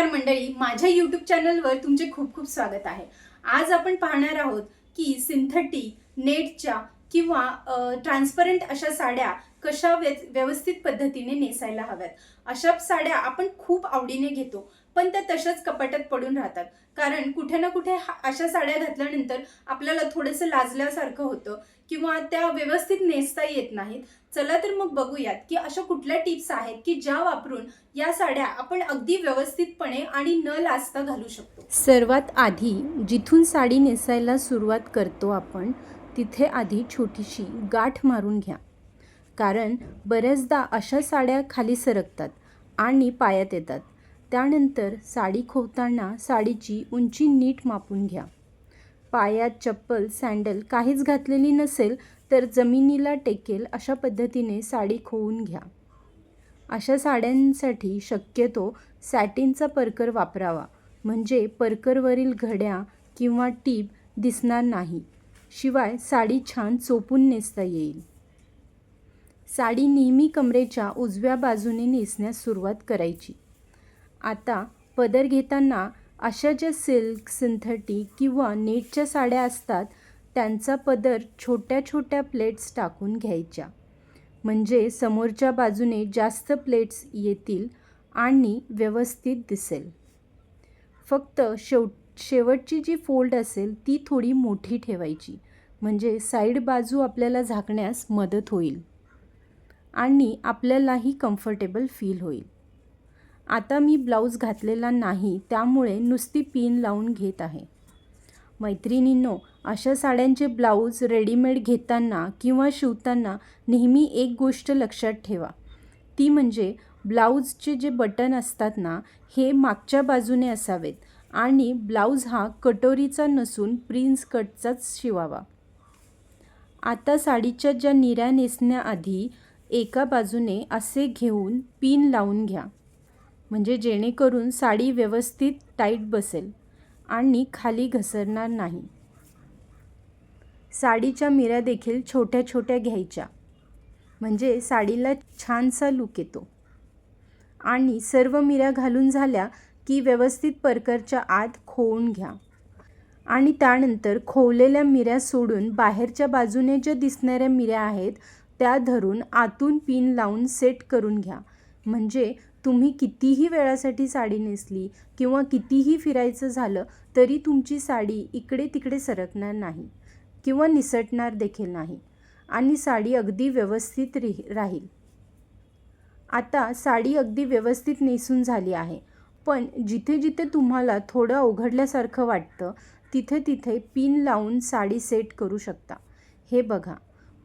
नमस्कार मंडळी माझ्या यूट्यूब चॅनलवर तुमचे खूप खूप स्वागत आहे. आज आपण पाहणार आहोत की सिंथेटिक नेटच्या किंवा ट्रान्सपरंट अशा साड्या कशा व्य व्यवस्थित पद्धतीने नेसायला हव्यात? अशा साड्या आपण खूप आवडीने घेतो पण त्या तशाच कपाटात पडून राहतात. कारण कुठे ना कुठे अशा साड्या घातल्यानंतर आपल्याला थोडंसं लाजल्यासारखं होतं किंवा त्या व्यवस्थित नेसता येत नाहीत. चला तर मग बघूयात की अशा कुठल्या टिप्स आहेत की ज्या वापरून या साड्या आपण अगदी व्यवस्थितपणे आणि न लाजता घालू शकतो? सर्वात आधी जिथून साडी नेसायला सुरुवात करतो आपण तिथे आधी छोटीशी गाठ मारून घ्या. कारण बऱ्याचदा अशा साड्या खाली सरकतात आणि पायात येतात. त्यानंतर साडी खोवताना साडीची उंची नीट मापून घ्या. पायात चप्पल सँडल काहीच घातलेली नसेल तर जमिनीला टेकेल अशा पद्धतीने साडी खोवून घ्या. अशा साड्यांसाठी शक्यतो सॅटिनचा परकर वापरावा. म्हणजे परकरवरील घड्या किंवा टीप दिसणार नाही. शिवाय साडी छान चोपून नेसता येईल. साडी नेहमी कमरेच्या उजव्या बाजूने नेसण्यास सुरुवात करायची. आता पदर घेताना अशा ज्या सिल्क सिंथेटिक किंवा नेटच्या साड्या असतात त्यांचा पदर छोट्या छोट्या प्लेट्स टाकून घ्यायच्या. म्हणजे समोरच्या बाजूने जास्त प्लेट्स येतील आणि व्यवस्थित दिसेल. फक्त शेवट शेवटची जी फोल्ड असेल ती थोडी मोठी ठेवायची. म्हणजे साईड बाजू आपल्याला झाकण्यास मदत होईल. आणि आपल्यालाही कम्फर्टेबल फील होईल. आता मी ब्लाऊज घातलेला नाही त्यामुळे नुसती पिन लावून घेत आहे. मैत्रिणींनो अशा साड्यांचे ब्लाऊज रेडीमेड घेताना किंवा शिवताना नेहमी एक गोष्ट लक्षात ठेवा. ती म्हणजे ब्लाऊजचे जे बटन असतात ना हे मागच्या बाजूने असावेत आणि ब्लाऊज हा कटोरीचा नसून प्रिन्स कटचाच शिवावा. आता साडीच्या ज्या निऱ्या नेसण्याआधी एका बाजूने असे घेऊन पिन लावून घ्या. म्हणजे जेणेकरून साडी व्यवस्थित टाईट बसेल आणि खाली घसरणार नाही. साडीच्या मिऱ्या देखील छोट्या छोट्या घ्यायच्या. म्हणजे साडीला छानसा लुक येतो. आणि सर्व मिऱ्या घालून झाल्या की व्यवस्थित परकरच्या आत खोवून घ्या. आणि त्यानंतर खोवलेल्या मिऱ्या सोडून बाहेरच्या बाजूने ज्या दिसणाऱ्या मिऱ्या आहेत त्या धरून आतून पिन लावून सेट करून घ्या. म्हणजे तुम्ही कितीही वेळासाठी साडी नेसली किंवा कितीही फिरायचं झालं तरी तुमची साडी इकडे तिकडे सरकणार नाही किंवा निसटणार देखील नाही. आणि साडी अगदी व्यवस्थित रि राहील. आता साडी अगदी व्यवस्थित नेसून झाली आहे. पण जिथे जिथे तुम्हाला थोडं अवघडल्यासारखं वाटतं तिथे तिथे पिन लावून साडी सेट करू शकता. हे बघा.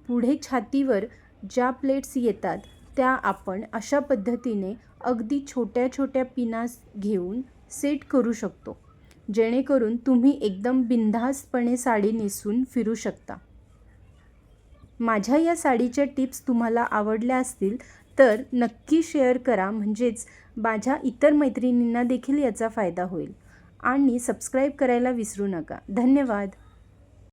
पुढे छातीवर ज्या प्लेट्स येतात त्या आपण अशा पद्धतीने अगदी छोट्या छोट्या पिनास घेऊन सेट करू शकतो जेणेकरून तुम्ही एकदम बिनधास्तपणे साडी नेसून फिरू शकता. माझ्या या साडीच्या टिप्स तुम्हाला आवडल्या असतील तर नक्की शेअर करा म्हणजेच माझ्या इतर मैत्रिणींना देखील याचा फायदा होईल. आणि सबस्क्राईब करायला विसरू नका. धन्यवाद.